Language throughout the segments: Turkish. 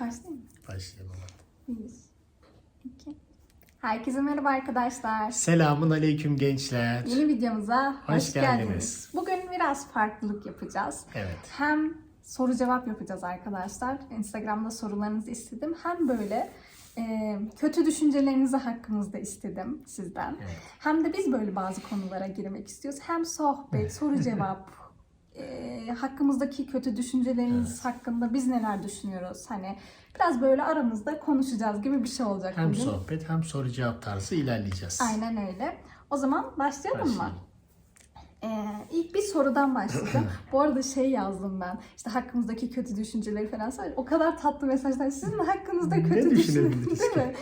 Başlayayım mı? Başlayalım. Bir, iki. Herkese merhaba arkadaşlar. Selamun aleyküm gençler. Yeni videomuza hoş, Hoş geldiniz. geldiniz. Bugün biraz farklılık yapacağız. Evet. Hem soru cevap yapacağız arkadaşlar. Instagram'da sorularınızı istedim. Hem böyle e, kötü düşüncelerinizi hakkımızda istedim sizden. Evet. Hem de biz böyle bazı konulara girmek istiyoruz. Hem sohbet, soru cevap, e, hakkımızdaki kötü düşünceleriniz hakkında biz neler düşünüyoruz? Hani biraz böyle aramızda konuşacağız gibi bir şey olacak Hem bugün. sohbet hem soru cevap tarzı ilerleyeceğiz. Aynen öyle. O zaman başlayalım mı? Ee, ilk bir sorudan başlayacağım. Bu arada şey yazdım ben. İşte hakkımızdaki kötü düşünceleri falan söyle. O kadar tatlı mesajlar. Sizin hakkınızda kötü düşünebiliriz değil mi?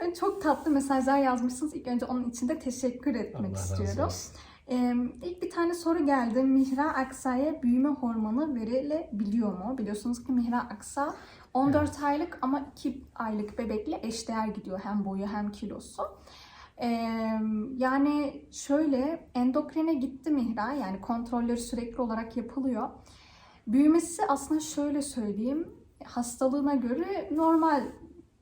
Yani çok tatlı mesajlar yazmışsınız. İlk önce onun için de teşekkür etmek Allah razı istiyorum. olsun. Ee, ilk bir tane soru geldi. Mihra Aksa'ya büyüme hormonu verilebiliyor mu? Biliyorsunuz ki Mihra Aksa 14 aylık ama 2 aylık bebekle eşdeğer gidiyor. Hem boyu hem kilosu. Ee, yani şöyle endokrine gitti Mihra. Yani kontrolleri sürekli olarak yapılıyor. Büyümesi aslında şöyle söyleyeyim. Hastalığına göre normal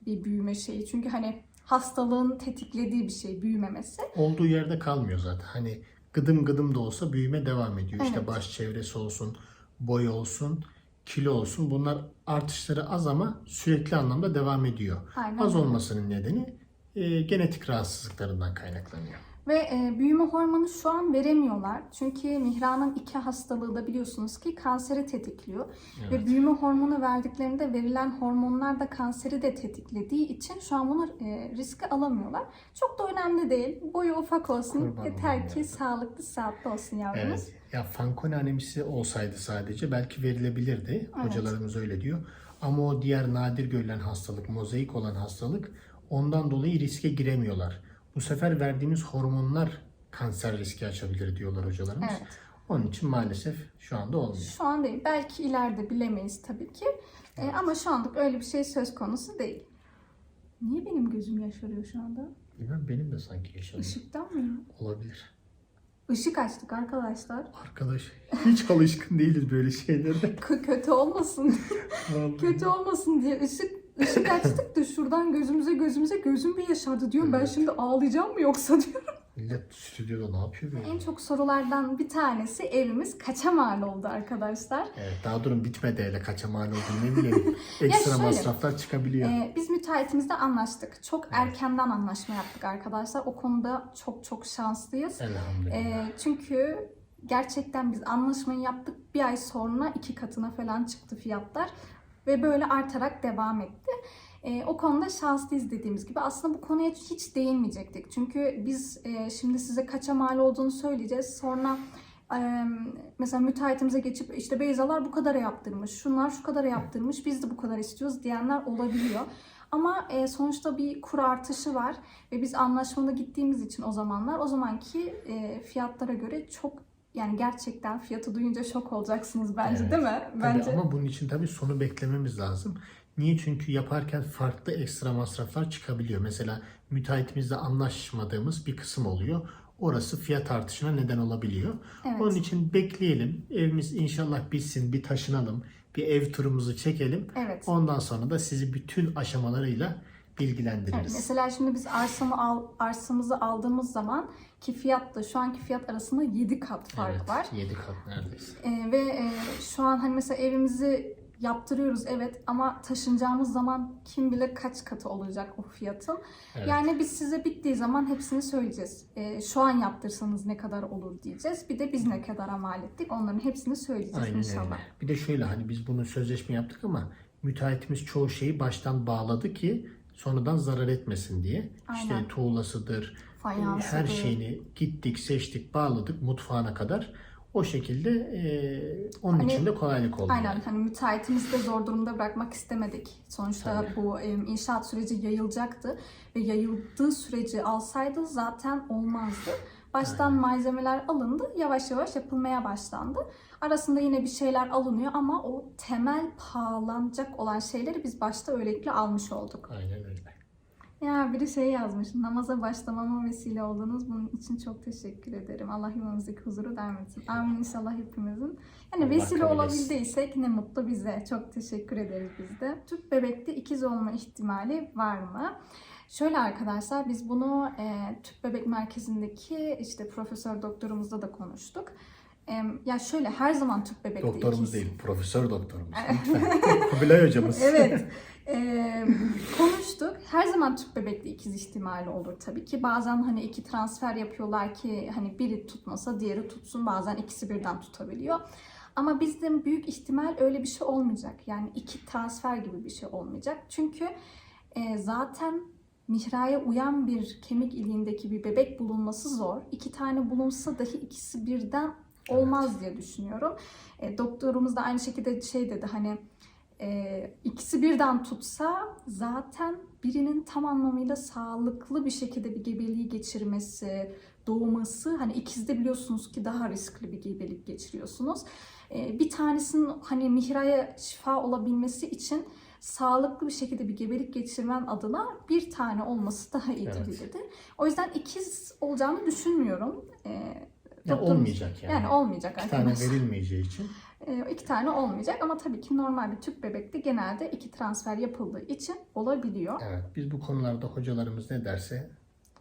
bir büyüme şeyi. Çünkü hani hastalığın tetiklediği bir şey büyümemesi. Olduğu yerde kalmıyor zaten. Hani gıdım gıdım da olsa büyüme devam ediyor. İşte Evet. baş çevresi olsun, boy olsun, kilo olsun. Bunlar artışları az ama sürekli anlamda devam ediyor. Aynen Az olmasının nedeni e, genetik rahatsızlıklarından kaynaklanıyor. Ve e, büyüme hormonu şu an veremiyorlar. Çünkü Mihra'nın iki hastalığı da biliyorsunuz ki kanseri tetikliyor. Ve Evet. büyüme hormonu verdiklerinde verilen hormonlar da kanseri de tetiklediği için şu an bunu e, riske alamıyorlar. Çok da önemli değil. Boyu ufak olsun. Kurban Yeter ki sağlıklı sağlıklı olsun yavrumuz. Evet. Ya Fanconi anemisi olsaydı sadece belki verilebilirdi. Hocalarımız öyle diyor. Ama o diğer nadir görülen hastalık, mozaik olan hastalık ondan dolayı riske giremiyorlar. Bu sefer verdiğimiz hormonlar kanser riski açabilir diyorlar hocalarımız. Evet. Onun için maalesef şu anda olmuyor. Şu an değil. Belki ileride bilemeyiz tabii ki. E, ama şu anlık öyle bir şey söz konusu değil. Niye benim gözüm yaşarıyor şu anda? Bilmem benim de sanki yaşanıyor. Işıktan mı? ya? Olabilir. Işık açtık arkadaşlar. Arkadaş hiç alışkın değiliz böyle şeylere. Kötü olmasın. Kötü olmasın diye ışık ışık açtık da şuradan gözümüze gözümüze gözüm bir yaşardı diyorum. Ben Evet. şimdi ağlayacağım mı yoksa diyorum. Millet stüdyoda ne yapıyor böyle? En çok sorulardan bir tanesi evimiz kaça mal oldu arkadaşlar? Evet, daha durum bitmedi hele kaça mal oldu ne bileyim. Ekstra şöyle, masraflar çıkabiliyor. Ee, biz müteahhitimizle anlaştık. Çok erkenden anlaşma yaptık arkadaşlar. O konuda çok çok şanslıyız. Elhamdülillah. Ee, çünkü gerçekten biz anlaşmayı yaptık. Bir ay sonra iki katına falan çıktı fiyatlar. Ve böyle artarak devam etti. Ee, o konuda şanslıyız dediğimiz gibi. Aslında bu konuya hiç değinmeyecektik. Çünkü biz e, şimdi size kaça mal olduğunu söyleyeceğiz. Sonra e, mesela müteahhitimize geçip işte Beyzalar bu kadara yaptırmış, şunlar şu kadara yaptırmış, biz de bu kadar istiyoruz diyenler olabiliyor. Ama e, sonuçta bir kur artışı var ve biz anlaşmalı gittiğimiz için o zamanlar o zamanki e, fiyatlara göre çok yani gerçekten fiyatı duyunca şok olacaksınız bence Evet. değil mi? Tabii Bence. ama bunun için tabii sonu beklememiz lazım. Niye? Çünkü yaparken farklı ekstra masraflar çıkabiliyor. Mesela müteahhitimizle anlaşmadığımız bir kısım oluyor. Orası fiyat artışına neden olabiliyor. Evet. Onun için bekleyelim. Evimiz inşallah bitsin, bir taşınalım. Bir ev turumuzu çekelim. Evet. Ondan sonra da sizi bütün aşamalarıyla Evet, bilgilendiririz. mesela şimdi biz arsamı al, arsamızı aldığımız zaman ki fiyatla şu anki fiyat arasında 7 kat fark evet, var. 7 kat neredeyse. Ee, ve e, şu an hani mesela evimizi yaptırıyoruz evet ama taşınacağımız zaman kim bilir kaç katı olacak o fiyatın. Evet. Yani biz size bittiği zaman hepsini söyleyeceğiz. Ee, şu an yaptırsanız ne kadar olur diyeceğiz. Bir de biz ne kadar mal ettik onların hepsini söyleyeceğiz Aynen inşallah. öyle. Bir de şöyle hani biz bunu sözleşme yaptık ama müteahhitimiz çoğu şeyi baştan bağladı ki sonradan zarar etmesin diye. Aynen. İşte tuğlasıdır, Fayansıdır. her şeyini gittik, seçtik, bağladık mutfağına kadar. O şekilde e, onun Hani- için de kolaylık oldu. Aynen yani. hani müteahhitimizi de zor durumda bırakmak istemedik. Sonuçta Tabii. bu e, inşaat süreci yayılacaktı ve yayıldığı süreci alsaydı zaten olmazdı. Baştan malzemeler alındı, yavaş yavaş yapılmaya başlandı. Arasında yine bir şeyler alınıyor ama o temel pahalanacak olan şeyleri biz başta öylelikle almış olduk. Aynen öyle. Ya biri şey yazmış. Namaza başlamama vesile oldunuz. Bunun için çok teşekkür ederim. Allah yuvamızdaki huzuru devam etsin. Amin inşallah hepimizin. Yani Allah vesile olabildiysek ne mutlu bize. Çok teşekkür ederiz biz de. Tüp bebekte ikiz olma ihtimali var mı? Şöyle arkadaşlar biz bunu e, tüp bebek merkezindeki işte profesör doktorumuzla da konuştuk. E, ya şöyle her zaman tüp bebekte Doktorumuz ikiz- değil, profesör doktorumuz. Kubilay hocamız. Evet. Ee, konuştuk. Her zaman tüp bebekte ikiz ihtimali olur tabii ki. Bazen hani iki transfer yapıyorlar ki hani biri tutmasa diğeri tutsun. Bazen ikisi birden tutabiliyor. Ama bizde büyük ihtimal öyle bir şey olmayacak. Yani iki transfer gibi bir şey olmayacak. Çünkü e, zaten mihraya uyan bir kemik iliğindeki bir bebek bulunması zor. İki tane bulunsa dahi ikisi birden olmaz diye düşünüyorum. E, doktorumuz da aynı şekilde şey dedi hani e, ikisi birden tutsa zaten birinin tam anlamıyla sağlıklı bir şekilde bir gebeliği geçirmesi, doğması hani ikizde biliyorsunuz ki daha riskli bir gebelik geçiriyorsunuz. E, bir tanesinin hani mihraya şifa olabilmesi için sağlıklı bir şekilde bir gebelik geçirmen adına bir tane olması daha iyidir Evet. dedi. O yüzden ikiz olacağını düşünmüyorum. E, Ya doktorumuz- olmayacak yani. yani olmayacak İki tane arkadaşlar. verilmeyeceği için. E, iki tane olmayacak ama tabii ki normal bir tüp bebekte genelde iki transfer yapıldığı için olabiliyor. Evet. Biz bu konularda hocalarımız ne derse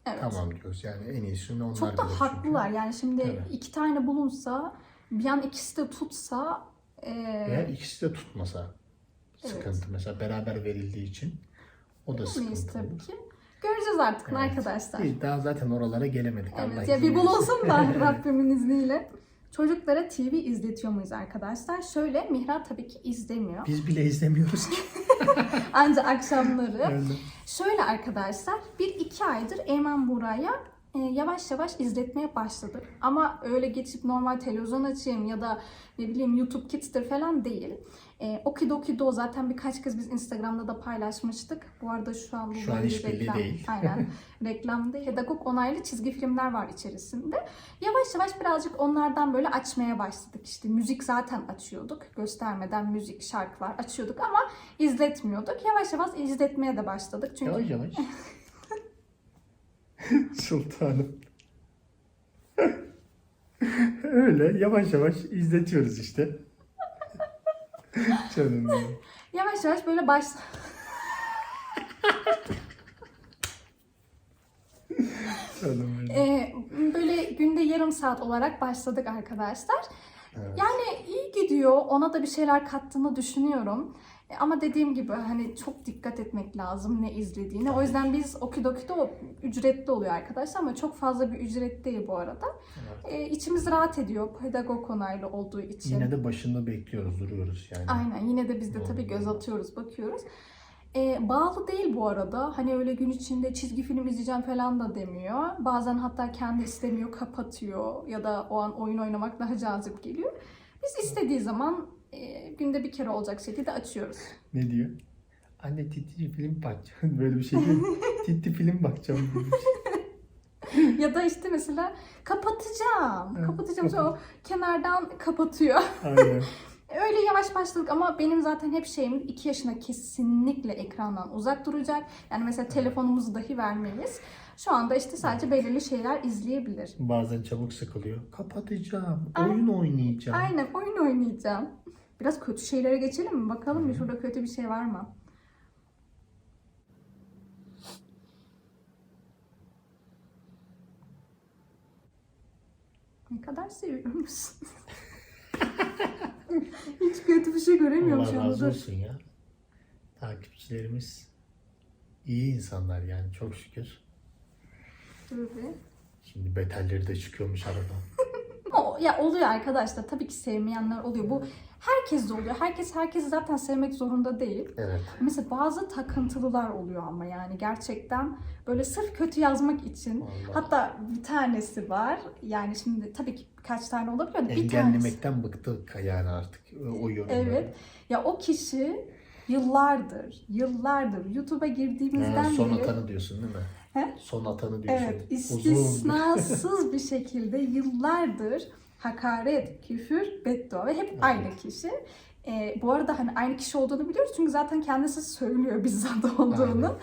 Evet. tamam diyoruz. Yani en iyisini onlar Çok da bilir çünkü. haklılar. Yani şimdi Tabii. iki tane bulunsa bir an ikisi de tutsa e, Veya ikisi de tutmasa Evet. sıkıntı. Mesela beraber verildiği için o da mıyız sıkıntı tabii ki. Göreceğiz artık Evet. arkadaşlar. Biz daha zaten oralara gelemedik. Allah Evet ya izin bir bulunsun da Rabbimin izniyle. Çocuklara TV izletiyor muyuz arkadaşlar? Şöyle Mihra tabii ki izlemiyor. Biz bile izlemiyoruz ki. Ancak akşamları. Yani Şöyle arkadaşlar, bir iki aydır Eymen Buraya e, yavaş yavaş izletmeye başladık. Ama öyle geçip normal televizyon açayım ya da ne bileyim YouTube Kids'tir falan değil. E, Okidokido zaten birkaç kez biz Instagram'da da paylaşmıştık. Bu arada şu an bu Şu an bence işbirliği değil. Aynen. reklam değil. Pedagog onaylı çizgi filmler var içerisinde. Yavaş yavaş birazcık onlardan böyle açmaya başladık. İşte müzik zaten açıyorduk. Göstermeden müzik, şarkılar açıyorduk ama izletmiyorduk. Yavaş yavaş izletmeye de başladık. Çünkü yavaş yavaş. Sultanım. Öyle yavaş yavaş izletiyoruz işte. Canım benim. Yavaş yavaş böyle baş... Canım benim. Ee, böyle günde yarım saat olarak başladık arkadaşlar. Evet. Yani iyi gidiyor. Ona da bir şeyler kattığını düşünüyorum. E, Ama dediğim gibi hani çok dikkat etmek lazım ne izlediğine. O yüzden biz Okidoki'de ücretli oluyor arkadaşlar ama çok fazla bir ücret değil bu arada. Evet. E, içimiz rahat ediyor pedagog onaylı olduğu için. Yine de başında bekliyoruz, duruyoruz yani. Aynen yine de biz de tabii göz atıyoruz, bakıyoruz. Ee, bağlı değil bu arada. Hani öyle gün içinde çizgi film izleyeceğim falan da demiyor. Bazen hatta kendi istemiyor, kapatıyor ya da o an oyun oynamak daha cazip geliyor. Biz istediği zaman e, günde bir kere olacak şekilde açıyoruz. Ne diyor? Anne titri film bakacağım. Böyle bir şey değil. titri film bakacağım. gibi bir şey. ya da işte mesela kapatacağım, Evet, kapatacağım. Sonra o kenardan kapatıyor. Aynen. Öyle yavaş başladık ama benim zaten hep şeyim 2 yaşına kesinlikle ekrandan uzak duracak. Yani mesela telefonumuzu dahi vermeyiz. Şu anda işte sadece belirli şeyler izleyebilir. Bazen çabuk sıkılıyor. Kapatacağım. Oyun oynayacağım. Aynen oyun oynayacağım. Biraz kötü şeylere geçelim mi? Bakalım bir şurada kötü bir şey var mı? Ne kadar seviyor musun? Hiç kötü bir şey göremiyorum Allah şu anda. razı olsun ya. Takipçilerimiz iyi insanlar yani çok şükür. Bir. Şimdi beterleri de çıkıyormuş aradan. Ya oluyor arkadaşlar. Tabii ki sevmeyenler oluyor. Bu herkes de oluyor. Herkes herkesi zaten sevmek zorunda değil. Evet. Mesela bazı takıntılılar oluyor ama yani gerçekten böyle sırf kötü yazmak için. Allah. Hatta bir tanesi var. Yani şimdi tabii ki birkaç tane olabiliyor. da Bir tanesi. Engellemekten bıktık yani artık o yorumları. Evet. Ya o kişi yıllardır, yıllardır YouTube'a girdiğimizden Ha, son beri atanı diyorsun değil mi? He? Son atanı diyorsun. evet istisnasız bir şekilde yıllardır hakaret, küfür, beddua ve hep aynı kişi. Ee, bu arada hani aynı kişi olduğunu biliyoruz çünkü zaten kendisi söylüyor bizzat olduğunu.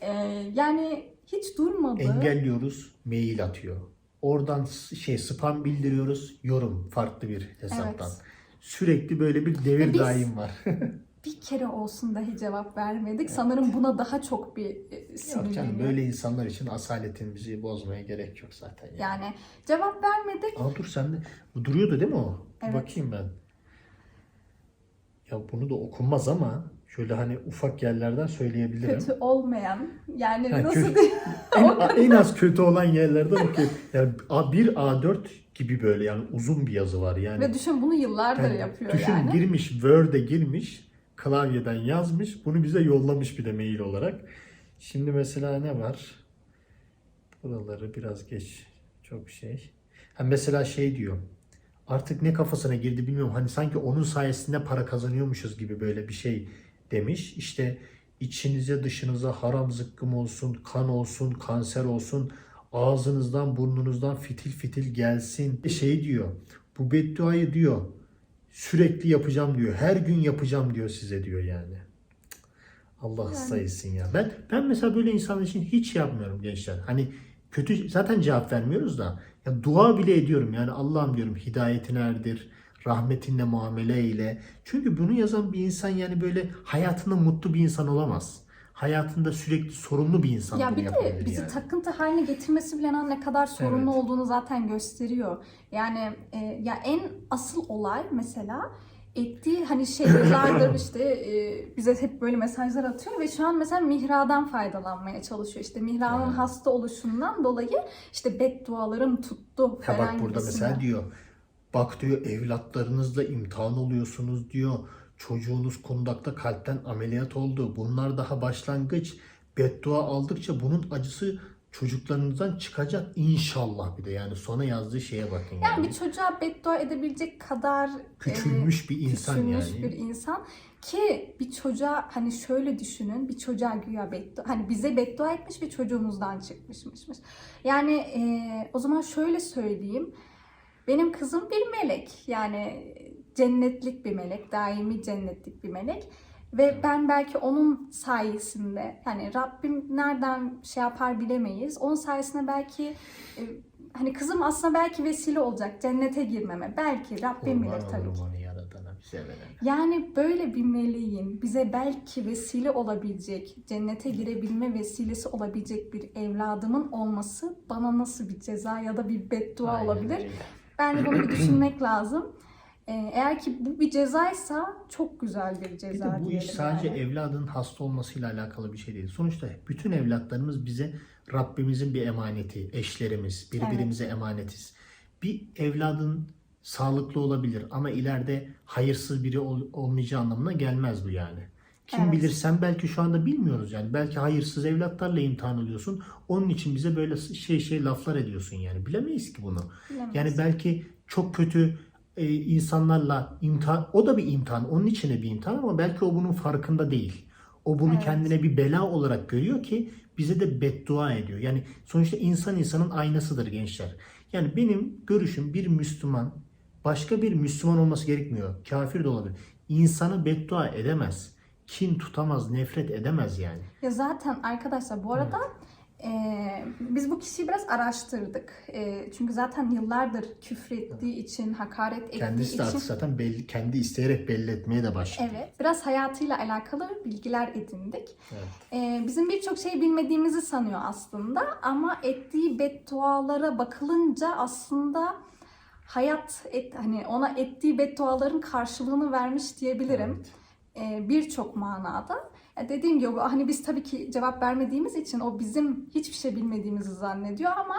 Ee, yani hiç durmadı. Engelliyoruz, mail atıyor. Oradan şey spam bildiriyoruz, yorum farklı bir hesaptan. Evet. Sürekli böyle bir devir biz- daim var. Bir kere olsun dahi cevap vermedik. Sanırım buna daha çok bir e, Yok sinirleniyor. canım böyle insanlar için asaletimizi bozmaya gerek yok zaten. Yani. Yani cevap vermedik. Aa dur sen de bu duruyordu değil mi o? Evet. Bakayım ben. Ya bunu da okunmaz ama şöyle hani ufak yerlerden söyleyebilirim. Kötü olmayan yani Ha, nasıl kötü- diyeyim? en, en az kötü olan yerlerden okuyayım. Yani A- bir A4 gibi böyle yani uzun bir yazı var yani. Ve düşün bunu yıllardır Yani yapıyor düşün yani. girmiş Word'e girmiş klavyeden yazmış bunu bize yollamış bir de mail olarak. Şimdi mesela ne var? Buraları biraz geç. Çok şey. Ha mesela şey diyor. Artık ne kafasına girdi bilmiyorum. Hani sanki onun sayesinde para kazanıyormuşuz gibi böyle bir şey demiş. İşte içinize dışınıza haram zıkkım olsun, kan olsun, kanser olsun, ağzınızdan burnunuzdan fitil fitil gelsin. Şey diyor. Bu bedduayı diyor sürekli yapacağım diyor. Her gün yapacağım diyor size diyor yani. Allah Yani. sayısın ya. Ben ben mesela böyle insanlar için hiç yapmıyorum gençler. Hani kötü zaten cevap vermiyoruz da ya dua bile ediyorum. Yani Allah'ım diyorum hidayetin erdir. Rahmetinle muamele eyle. Çünkü bunu yazan bir insan yani böyle hayatında mutlu bir insan olamaz. Hayatında sürekli sorumlu bir insan Ya bunu bir de bizi yani. takıntı haline getirmesi bile ne kadar sorunlu Evet. olduğunu zaten gösteriyor. Yani e, ya en asıl olay mesela ettiği hani şey yıllardır işte e, bize hep böyle mesajlar atıyor ve şu an mesela Mihra'dan faydalanmaya çalışıyor. İşte Mihra'nın Evet. hasta oluşundan dolayı işte beddualarım tuttu Ha falan bak burada gibisinden. mesela diyor. Bak diyor evlatlarınızla imtihan oluyorsunuz diyor. Çocuğunuz kundakta kalpten ameliyat oldu. Bunlar daha başlangıç. Beddua aldıkça bunun acısı çocuklarınızdan çıkacak inşallah bir de yani sona yazdığı şeye bakın yani. Yani bir çocuğa beddua edebilecek kadar e, Küçülmüş bir insan küçülmüş yani. bir insan ki bir çocuğa hani şöyle düşünün bir çocuğa güya beddua hani bize beddua etmiş bir çocuğumuzdan çıkmışmışmış. Yani e, o zaman şöyle söyleyeyim benim kızım bir melek yani cennetlik bir melek daimi cennetlik bir melek ve ben belki onun sayesinde yani Rabbim nereden şey yapar bilemeyiz. Onun sayesinde belki e, hani kızım aslında belki vesile olacak cennete girmeme. Belki Rabbim bilir Kurban tabii ki. onu bize. Yani böyle bir meleğin bize belki vesile olabilecek, cennete girebilme vesilesi olabilecek bir evladımın olması bana nasıl bir ceza ya da bir beddua Aynen olabilir? öyle. Bence bunu bir düşünmek lazım. Ee, eğer ki bu bir cezaysa çok güzel bir Bir ceza de bu iş sadece yani. evladın hasta olmasıyla alakalı bir şey değil. Sonuçta bütün evlatlarımız bize Rabbimizin bir emaneti, eşlerimiz, birbirimize emanetiz. Bir evladın sağlıklı olabilir ama ileride hayırsız biri ol- olmayacağı anlamına gelmez bu yani. Kim Evet. bilir sen belki şu anda bilmiyoruz yani. Belki hayırsız evlatlarla imtihan oluyorsun. Onun için bize böyle şey şey laflar ediyorsun yani. Bilemeyiz ki bunu. Bilemeyiz. Yani belki çok kötü e, insanlarla imtihan, o da bir imtihan, onun içine bir imtihan ama belki o bunun farkında değil. O bunu Evet. kendine bir bela olarak görüyor ki bize de beddua ediyor. Yani sonuçta insan insanın aynasıdır gençler. Yani benim görüşüm bir Müslüman başka bir Müslüman olması gerekmiyor. Kafir de olabilir. İnsana beddua edemez. Kin tutamaz, nefret edemez yani. Ya zaten arkadaşlar bu arada e, biz bu kişiyi biraz araştırdık. E, çünkü zaten yıllardır küfrettiği için, hakaret ettiği Kendisi de için artık zaten belli, kendi isteyerek belli etmeye de başladı. Evet, biraz hayatıyla alakalı bilgiler edindik. Evet. Ee, bizim birçok şey bilmediğimizi sanıyor aslında ama ettiği beddualara bakılınca aslında hayat et, hani ona ettiği bedduaların karşılığını vermiş diyebilirim. Evet. Ee, birçok manada. Dediğim gibi hani biz tabii ki cevap vermediğimiz için o bizim hiçbir şey bilmediğimizi zannediyor ama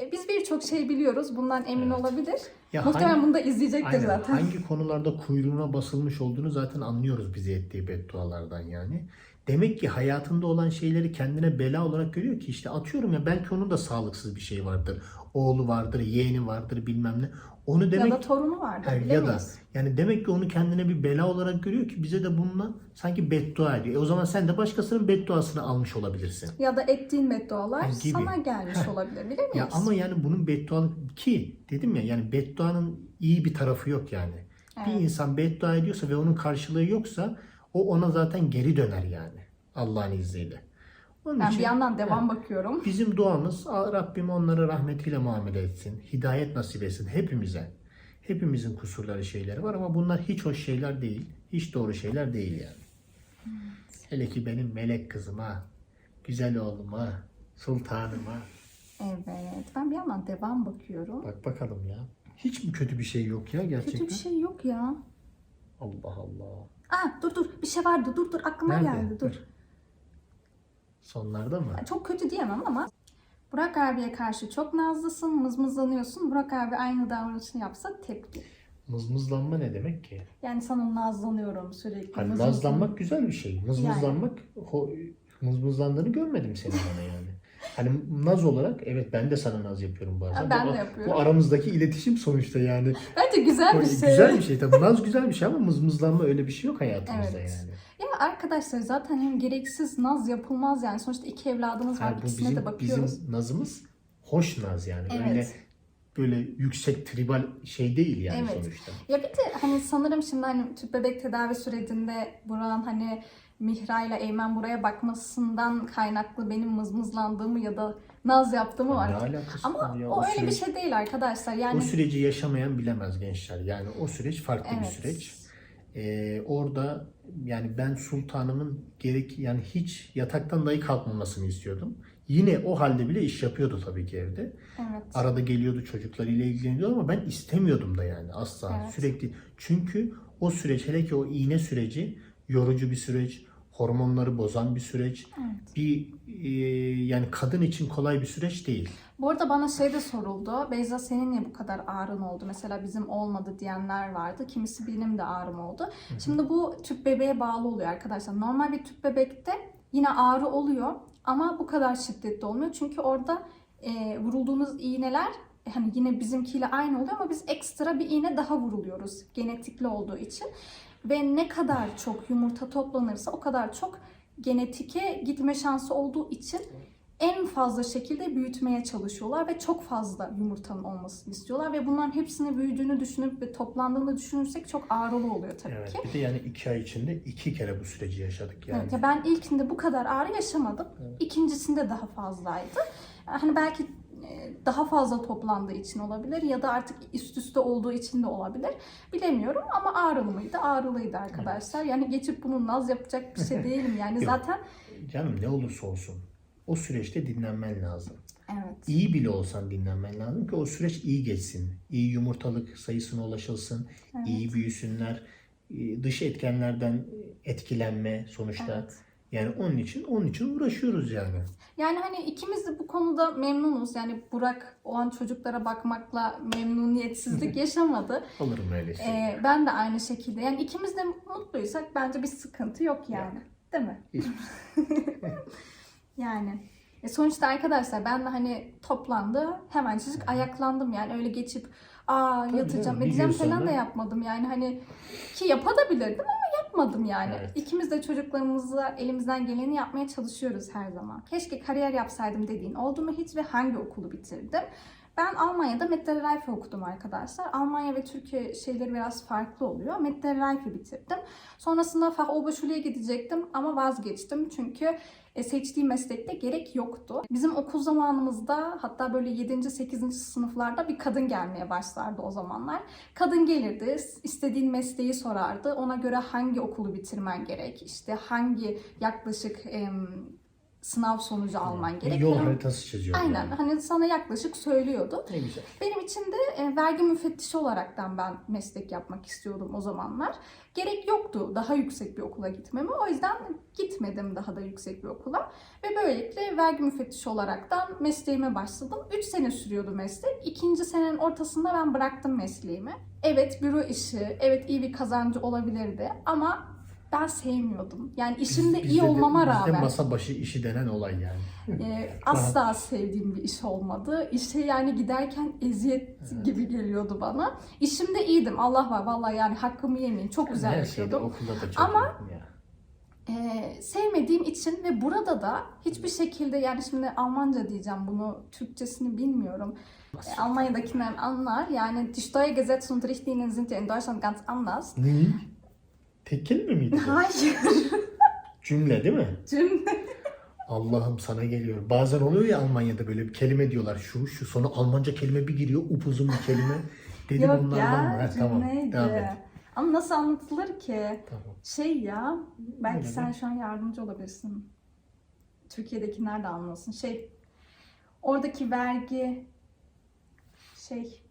e, biz birçok şey biliyoruz. Bundan emin Evet. olabilir. Ya Muhtemelen hangi- bunu da izleyecektir Aynen. zaten. Hangi konularda kuyruğuna basılmış olduğunu zaten anlıyoruz bize ettiği beddualardan yani. Demek ki hayatında olan şeyleri kendine bela olarak görüyor ki işte atıyorum ya belki onun da sağlıksız bir şey vardır. Oğlu vardır, yeğeni vardır bilmem ne. Onu demek ya da torunu vardır Ha, ya da yani demek ki onu kendine bir bela olarak görüyor ki bize de bununla sanki beddua ediyor. E o zaman sen de başkasının bedduasını almış olabilirsin. Ya da ettiğin beddualar gibi. sana gelmiş olabilir bilemeyiz. Ya ama yani bunun beddualı ki dedim ya yani bedduanın iyi bir tarafı yok yani. Bir Evet. insan beddua ediyorsa ve onun karşılığı yoksa o ona zaten geri döner yani Allah'ın izniyle. Onun Ben için bir yandan devam bakıyorum. bizim duamız "Aa, Rabbim onları rahmetiyle muamele etsin. Hidayet nasip etsin hepimize. Hepimizin kusurları şeyleri var ama bunlar hiç hoş şeyler değil. Hiç doğru şeyler değil yani. Hele ki benim melek kızıma, güzel oğluma, sultanıma. Evet. Ben bir yandan devam bakıyorum. Bak bakalım ya. Hiç mi kötü bir şey yok ya gerçekten? Kötü bir şey yok ya. Allah Allah. Aa dur dur bir şey vardı. Dur dur aklıma Nerede? geldi. Dur. Sonlarda mı? Çok kötü diyemem ama Burak abiye karşı çok nazlısın, mızmızlanıyorsun. Burak abi aynı davranışını yapsa tepki. Mızmızlanma ne demek ki? Yani sana nazlanıyorum sürekli. Hani mızmızlan- nazlanmak güzel bir şey. Mızmızlanmak, ho- mızmızlandığını görmedim senin bana yani. Hani naz olarak evet ben de sana naz yapıyorum bazen. Ben bu, de yapıyorum. Bu aramızdaki iletişim sonuçta yani. Bence güzel bir şey. Güzel bir şey tabii. Naz güzel bir şey ama mızmızlanma öyle bir şey yok hayatımızda Evet. yani. Ya arkadaşlar zaten hem gereksiz naz yapılmaz yani. Sonuçta iki evladımız var. Yani bu İkisine bizim, de bakıyoruz. bizim nazımız hoş naz yani. Evet. Öyle böyle yüksek tribal şey değil yani Evet. sonuçta. Ya bir de hani sanırım şimdi hani tüp bebek tedavi sürecinde Burak'ın hani Mihra ile Eymen buraya bakmasından kaynaklı benim mızmızlandığımı ya da naz yaptığımı Ne var. alakası Ama var ya? o öyle bir şey değil arkadaşlar. Yani O süreci yaşamayan bilemez gençler. Yani o süreç farklı bir evet. süreç. Ee, orada yani ben sultanımın gerek yani hiç yataktan dahi kalkmamasını istiyordum. Yine o halde bile iş yapıyordu tabii ki evde. Evet. Arada geliyordu çocuklarıyla ilgileniyordu ama ben istemiyordum da yani asla. Evet. Sürekli çünkü o süreç hele ki o iğne süreci yorucu bir süreç, hormonları bozan bir süreç. Evet. Bir e, yani kadın için kolay bir süreç değil. Bu arada bana şey de soruldu. Beyza senin niye bu kadar ağrın oldu? Mesela bizim olmadı diyenler vardı. Kimisi benim de ağrım oldu. Şimdi bu tüp bebeğe bağlı oluyor arkadaşlar. Normal bir tüp bebekte yine ağrı oluyor ama bu kadar şiddetli olmuyor. Çünkü orada e, vurulduğunuz iğneler hani yine bizimkiyle aynı oluyor ama biz ekstra bir iğne daha vuruluyoruz genetikli olduğu için. Ve ne kadar çok yumurta toplanırsa o kadar çok genetike gitme şansı olduğu için en fazla şekilde büyütmeye çalışıyorlar ve çok fazla yumurtanın olmasını istiyorlar ve bunların hepsini büyüdüğünü düşünüp ve toplandığını düşünürsek çok ağrılı oluyor tabii Evet. ki. Bir de yani iki ay içinde iki kere bu süreci yaşadık yani. Evet, ya ben ilkinde bu kadar ağrı yaşamadım. İkincisinde daha fazlaydı. Hani belki daha fazla toplandığı için olabilir ya da artık üst üste olduğu için de olabilir. Bilemiyorum ama ağrılı mıydı? Ağrılıydı arkadaşlar. Yani geçip bunu naz yapacak bir şey değilim. Yani zaten Canım ne olursa olsun o süreçte dinlenmen lazım. evet. İyi bile olsan dinlenmen lazım ki o süreç iyi geçsin. İyi yumurtalık sayısına ulaşılsın, iyi büyüsünler. Dış etkenlerden etkilenme sonuçta. Evet. Yani onun için onun için uğraşıyoruz yani. Yani hani ikimiz de bu konuda memnunuz. Yani Burak o an çocuklara bakmakla memnuniyetsizlik yaşamadı. Olur mu öyle şey? Ee, ben de aynı şekilde. Yani ikimiz de mutluysak bence bir sıkıntı yok yani. Değil mi? Hiçbir Yani. E sonuçta arkadaşlar ben de hani toplandı hemen çocuk ayaklandım yani öyle geçip aa Tabii yatacağım canım, edeceğim falan da yapmadım yani hani ki yapabilirdim ama yapmadım yani. Evet. İkimiz de çocuklarımızla elimizden geleni yapmaya çalışıyoruz her zaman. Keşke kariyer yapsaydım dediğin oldu mu hiç ve hangi okulu bitirdim? Ben Almanya'da Mettelreife okudum arkadaşlar. Almanya ve Türkiye şeyleri biraz farklı oluyor. Mettelreife bitirdim. Sonrasında Fachoberschul'e gidecektim ama vazgeçtim. Çünkü e, seçtiğim meslekte gerek yoktu. Bizim okul zamanımızda hatta böyle 7. 8. sınıflarda bir kadın gelmeye başlardı o zamanlar. Kadın gelirdi, istediğin mesleği sorardı. Ona göre hangi okulu bitirmen gerek, işte hangi yaklaşık sınav sonucu alman Bir gerek. yol haritası çiziyor. Aynen yani. hani sana yaklaşık söylüyordu. Ne güzel. Benim için de e, vergi müfettişi olaraktan ben meslek yapmak istiyordum o zamanlar. Gerek yoktu daha yüksek bir okula gitmeme. O yüzden gitmedim daha da yüksek bir okula. Ve böylelikle vergi müfettişi olaraktan mesleğime başladım. 3 sene sürüyordu meslek. İkinci senenin ortasında ben bıraktım mesleğimi. Evet büro işi, evet iyi bir kazancı olabilirdi ama ben sevmiyordum. Yani işimde Biz- iyi de- olmama bizde rağmen. masa başı işi denen olay yani. Ee, asla sevdiğim bir iş olmadı. İşe yani giderken eziyet gibi geliyordu bana. İşimde iyiydim. Allah var vallahi yani hakkımı yemeyin. Çok güzel okulda da çok Ama-. Ee, sevmediğim için ve burada da hiçbir şekilde yani şimdi Almanca diyeceğim bunu Türkçesini bilmiyorum. Ee, Almanya'dakiler anlar. Yani die Steuergesetze und Richtlinien sind ja in Deutschland ganz anders. Ne? Tek kelime miydi bu? Hayır. Cümle değil mi? Cümle. Allah'ım sana geliyor. Bazen oluyor ya Almanya'da böyle bir kelime diyorlar. Şu şu sonra Almanca kelime bir giriyor. Upuzun bir kelime. Dedim Yok onlar var mı? ya Ha, tamam. cümleydi. Devam et. Ama nasıl anlatılır ki? Tamam. Şey ya, belki Ne sen şu an yardımcı olabilirsin. Türkiye'dekiler de anlasın. Şey, oradaki vergi, şey,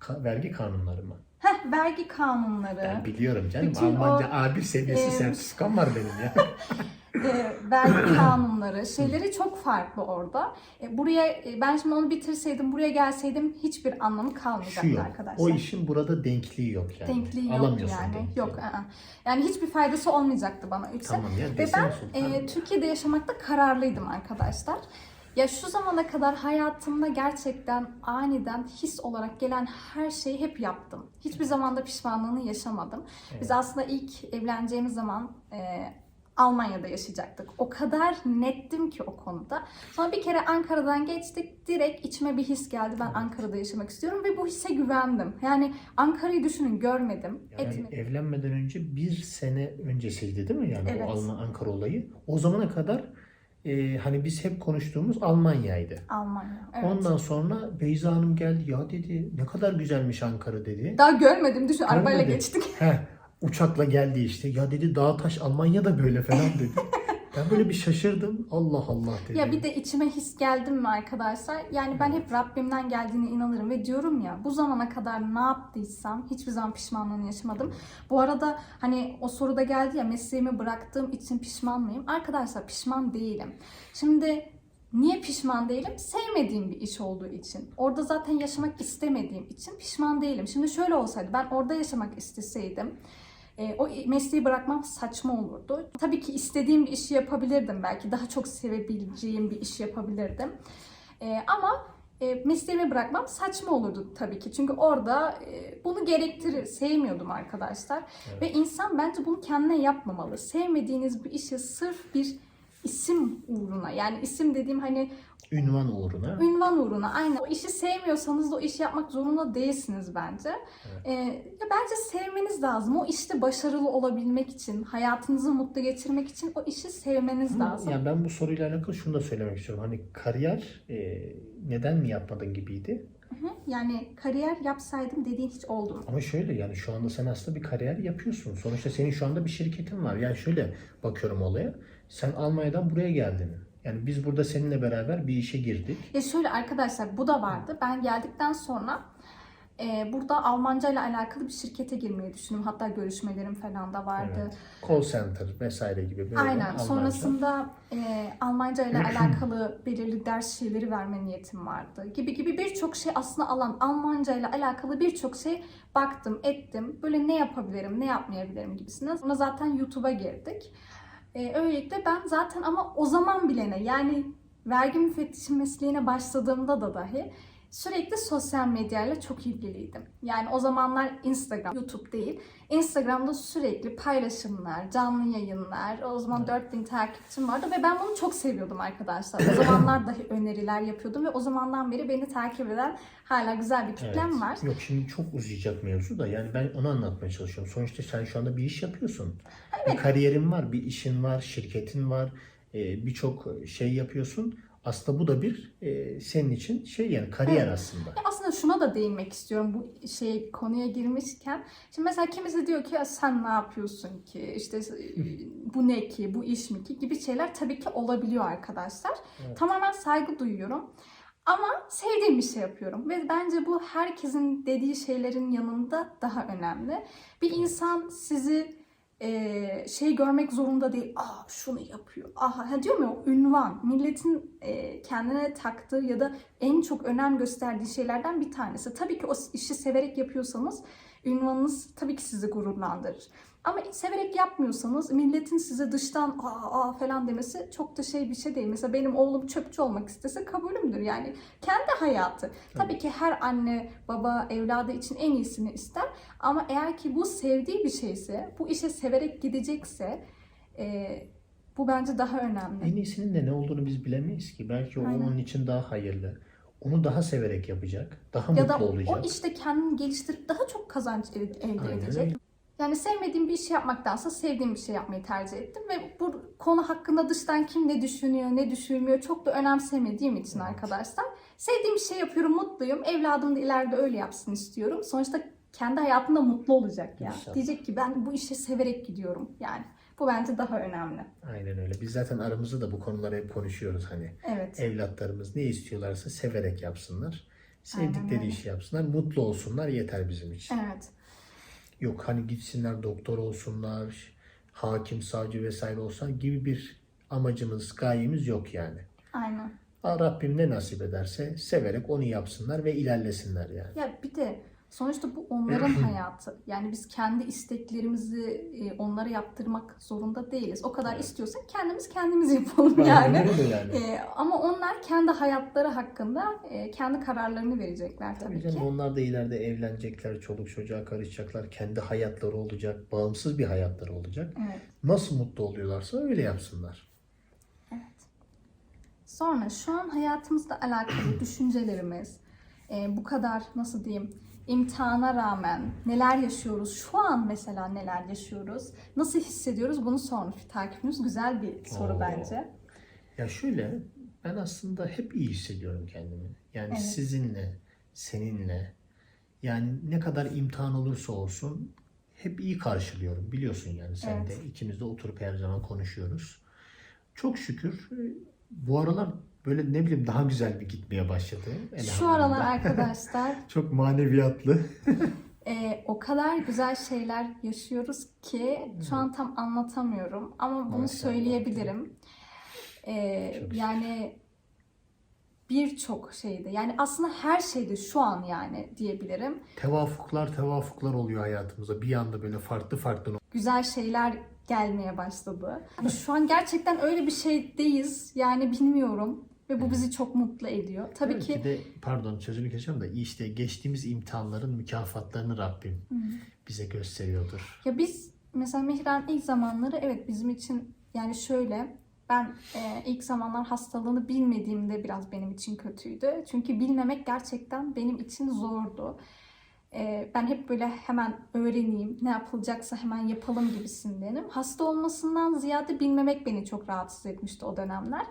Ka- vergi kanunları mı? Heh, vergi kanunları, Ben biliyorum canım. Bütün Almanca o, A1 seviyesi e, sertifikam var benim ya. e, vergi kanunları, şeyleri çok farklı orada. E, buraya, e, ben şimdi onu bitirseydim, buraya gelseydim hiçbir anlamı Şu kalmayacaktı yok. arkadaşlar. O işin burada denkliği yok yani. Denkliği yok Alamıyorsun yani. denkliği. Yok. ı-ı. Yani hiçbir faydası olmayacaktı bana üçse. Tamam ya. Ve ben e. Türkiye'de yaşamakta kararlıydım arkadaşlar. Ya şu zamana kadar hayatımda gerçekten aniden his olarak gelen her şeyi hep yaptım. Hiçbir zaman da pişmanlığını yaşamadım. Biz aslında ilk evleneceğimiz zaman e, Almanya'da yaşayacaktık. O kadar nettim ki o konuda. Sonra bir kere Ankara'dan geçtik. Direkt içime bir his geldi. Ben Ankara'da yaşamak istiyorum ve bu hisse güvendim. Yani Ankara'yı düşünün görmedim, Yani etmedim. evlenmeden önce bir sene öncesiydi değil mi yani Evet. o Alman Ankara olayı? O zamana kadar e, hani biz hep konuştuğumuz Almanya'ydı. Almanya. Evet. Ondan sonra Beyza Hanım geldi ya dedi ne kadar güzelmiş Ankara dedi. Daha görmedim. Düşün arabayla Görmedim. geçtik. Heh, uçakla geldi işte ya dedi dağ taş Almanya da böyle falan dedi. ben böyle bir şaşırdım. Allah Allah dedim. Ya bir de içime his geldi mi arkadaşlar? Yani ben hep Rabbimden geldiğine inanırım ve diyorum ya bu zamana kadar ne yaptıysam hiçbir zaman pişmanlığını yaşamadım. Bu arada hani o soruda geldi ya mesleğimi bıraktığım için pişman mıyım? Arkadaşlar pişman değilim. Şimdi niye pişman değilim? Sevmediğim bir iş olduğu için. Orada zaten yaşamak istemediğim için pişman değilim. Şimdi şöyle olsaydı ben orada yaşamak isteseydim e, o mesleği bırakmam saçma olurdu. Tabii ki istediğim bir işi yapabilirdim belki. Daha çok sevebileceğim bir işi yapabilirdim. E, ama e, mesleğimi bırakmam saçma olurdu tabii ki. Çünkü orada e, bunu gerektirir. Sevmiyordum arkadaşlar. Evet. Ve insan bence bunu kendine yapmamalı. Sevmediğiniz bir işi sırf bir isim uğruna yani isim dediğim hani Ünvan uğruna. ünvan uğruna aynen o işi sevmiyorsanız da o işi yapmak zorunda değilsiniz bence. Evet. Ee, ya bence sevmeniz lazım. O işte başarılı olabilmek için, hayatınızı mutlu geçirmek için o işi sevmeniz Ama lazım. Yani ben bu soruyla alakalı şunu da söylemek istiyorum. Hani kariyer e, neden mi yapmadın gibiydi. Hı hı. Yani kariyer yapsaydım dediğin hiç oldu mu? Ama şöyle yani şu anda sen aslında bir kariyer yapıyorsun. Sonuçta senin şu anda bir şirketin var. Yani şöyle bakıyorum olaya. Sen Almanya'dan buraya geldin. Yani biz burada seninle beraber bir işe girdik. Ya şöyle arkadaşlar bu da vardı. Ben geldikten sonra e, burada Almanca ile alakalı bir şirkete girmeyi düşündüm. Hatta görüşmelerim falan da vardı. Evet. Call center vesaire gibi böyle. Aynen. Almanca. Sonrasında e, Almanca ile alakalı belirli ders şeyleri verme niyetim vardı. Gibi gibi birçok şey aslında alan Almanca ile alakalı birçok şey baktım, ettim. Böyle ne yapabilirim, ne yapmayabilirim gibisinden. Sonra zaten YouTube'a girdik. E, öylelikle ben zaten ama o zaman bilene yani vergi müfettişi mesleğine başladığımda da dahi sürekli sosyal medyayla çok ilgiliydim. Yani o zamanlar Instagram, YouTube değil. Instagram'da sürekli paylaşımlar, canlı yayınlar. O zaman 4000 takipçim vardı ve ben bunu çok seviyordum arkadaşlar. O zamanlar dahi öneriler yapıyordum ve o zamandan beri beni takip eden hala güzel bir kitlem Evet. var. Yok şimdi çok uzayacak mevzu da yani ben onu anlatmaya çalışıyorum. Sonuçta sen şu anda bir iş yapıyorsun. Bir kariyerin var, bir işin var, şirketin var. e, Birçok şey yapıyorsun. Aslında bu da bir e, senin için şey yani kariyer Evet. aslında. Ya aslında şuna da değinmek istiyorum bu şey konuya girmişken. Şimdi mesela kimisi diyor ki "Ya sen ne yapıyorsun ki? İşte bu ne ki? Bu iş mi ki? gibi şeyler tabii ki olabiliyor arkadaşlar. Evet. Tamamen saygı duyuyorum. Ama sevdiğim bir şey yapıyorum ve bence bu herkesin dediği şeylerin yanında daha önemli. Bir insan sizi e, şey görmek zorunda değil. Aa şunu yapıyor. Aha ha diyor mu ünvan. Milletin e, kendine taktığı ya da en çok önem gösterdiği şeylerden bir tanesi. Tabii ki o işi severek yapıyorsanız ünvanınız tabii ki sizi gururlandırır. Ama severek yapmıyorsanız milletin size dıştan aa, aa falan demesi çok da şey bir şey değil. Mesela benim oğlum çöpçü olmak istese kabulümdür yani. Kendi hayatı. Tabii ki her anne baba evladı için en iyisini ister. Ama eğer ki bu sevdiği bir şeyse, bu işe severek gidecekse e, bu bence daha önemli. En iyisinin de ne olduğunu biz bilemeyiz ki. Belki o Aynen. onun için daha hayırlı. Onu daha severek yapacak. Daha Ya mutlu da olacak. o işte kendini geliştirip daha çok kazanç el- elde Aynen edecek. Yani sevmediğim bir işi yapmaktansa sevdiğim bir şey yapmayı tercih ettim ve bu konu hakkında dıştan kim ne düşünüyor, ne düşünmüyor çok da önemsemediğim için arkadaşlar. Sevdiğim bir şey yapıyorum, mutluyum. Evladım da ileride öyle yapsın istiyorum. Sonuçta kendi hayatında mutlu olacak ya. İnşallah. Diyecek ki ben bu işe severek gidiyorum. Yani bu bence daha önemli. Aynen öyle. Biz zaten aramızda da bu konuları hep konuşuyoruz hani. Evet. Evlatlarımız ne istiyorlarsa severek yapsınlar. Sevdikleri işi yapsınlar. Mutlu olsunlar yeter bizim için. Evet. Yok hani gitsinler doktor olsunlar, hakim, savcı vesaire olsun gibi bir amacımız, gayemiz yok yani. Aynen. Rabbim ne nasip ederse severek onu yapsınlar ve ilerlesinler yani. Ya bir de sonuçta bu onların hayatı. Yani biz kendi isteklerimizi e, onlara yaptırmak zorunda değiliz. O kadar Evet. istiyorsak kendimiz kendimiz yapalım yani. E, ama onlar kendi hayatları hakkında e, kendi kararlarını verecekler tabii Tabii ki. onlar da ileride evlenecekler, çoluk çocuğa karışacaklar, kendi hayatları olacak, bağımsız bir hayatları olacak. Evet. Nasıl mutlu oluyorlarsa öyle yapsınlar. Sonra şu an hayatımızla alakalı düşüncelerimiz, e, bu kadar nasıl diyeyim imtihana rağmen neler yaşıyoruz, şu an mesela neler yaşıyoruz, nasıl hissediyoruz bunu sorun. Takipimiz güzel bir soru Oo. bence. Ya şöyle, ben aslında hep iyi hissediyorum kendimi. Yani Evet. sizinle, seninle, yani ne kadar imtihan olursa olsun hep iyi karşılıyorum. Biliyorsun yani sen Evet. de ikimiz de oturup her zaman konuşuyoruz. Çok şükür e, bu aralar böyle ne bileyim daha güzel bir gitmeye başladı. Şu aralar arkadaşlar Çok maneviyatlı. e, o kadar güzel şeyler yaşıyoruz ki şu an tam anlatamıyorum ama bunu Maşallah. söyleyebilirim. E, Çok yani birçok şeyde yani aslında her şeyde şu an yani diyebilirim. Tevafuklar tevafuklar oluyor hayatımıza. Bir anda böyle farklı farklı güzel şeyler gelmeye başladı. Yani şu an gerçekten öyle bir şeydeyiz. Yani bilmiyorum ve bu bizi çok mutlu ediyor. Tabii Belki ki de pardon sözünü kesiyorum da işte geçtiğimiz imtihanların mükafatlarını Rabbim bize gösteriyordur. ya biz mesela Mihran ilk zamanları evet bizim için yani şöyle ben e, ilk zamanlar hastalığını bilmediğimde biraz benim için kötüydü. Çünkü bilmemek gerçekten benim için zordu. E, ben hep böyle hemen öğreneyim, ne yapılacaksa hemen yapalım gibisindenim. Hasta olmasından ziyade bilmemek beni çok rahatsız etmişti o dönemler.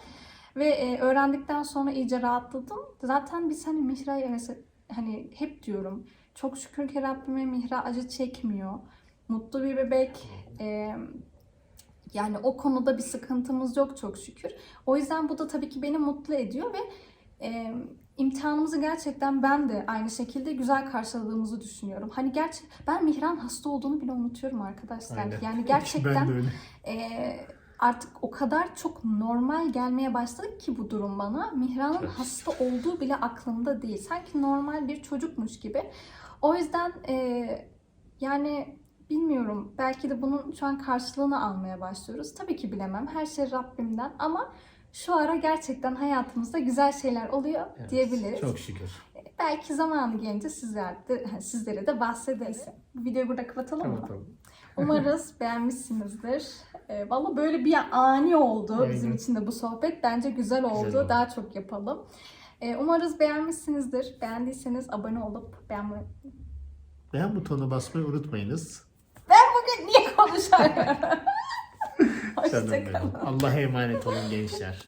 Ve e, öğrendikten sonra iyice rahatladım. Zaten biz hani mesela hani hep diyorum çok şükür ki Rabbime Mihra acı çekmiyor. Mutlu bir bebek. E, yani o konuda bir sıkıntımız yok çok şükür. O yüzden bu da tabii ki beni mutlu ediyor ve e, imtihanımızı gerçekten ben de aynı şekilde güzel karşıladığımızı düşünüyorum. Hani gerçek ben Mihran hasta olduğunu bile unutuyorum arkadaşlar. Aynen. Yani gerçekten e, artık o kadar çok normal gelmeye başladı ki bu durum bana. Mihran'ın hasta olduğu bile aklımda değil. Sanki normal bir çocukmuş gibi. O yüzden e, yani bilmiyorum. Belki de bunun şu an karşılığını almaya başlıyoruz. Tabii ki bilemem. Her şey Rabbimden ama şu ara gerçekten hayatımızda güzel şeyler oluyor Evet, diyebiliriz. Çok şükür. Belki zamanı gelince sizler de, sizlere de bahsederiz. Videoyu burada kapatalım mı? Tamam tamam. Umarız beğenmişsinizdir. E, Valla böyle bir ani oldu Aynen. bizim için de bu sohbet. Bence güzel oldu. oldu. Daha çok yapalım. E, umarız beğenmişsinizdir. Beğendiyseniz abone olup beğenmeyi... Beğen butonuna basmayı unutmayınız. Bugün niye konuşamıyorum? Hoşçakalın. Allah'a emanet olun gençler.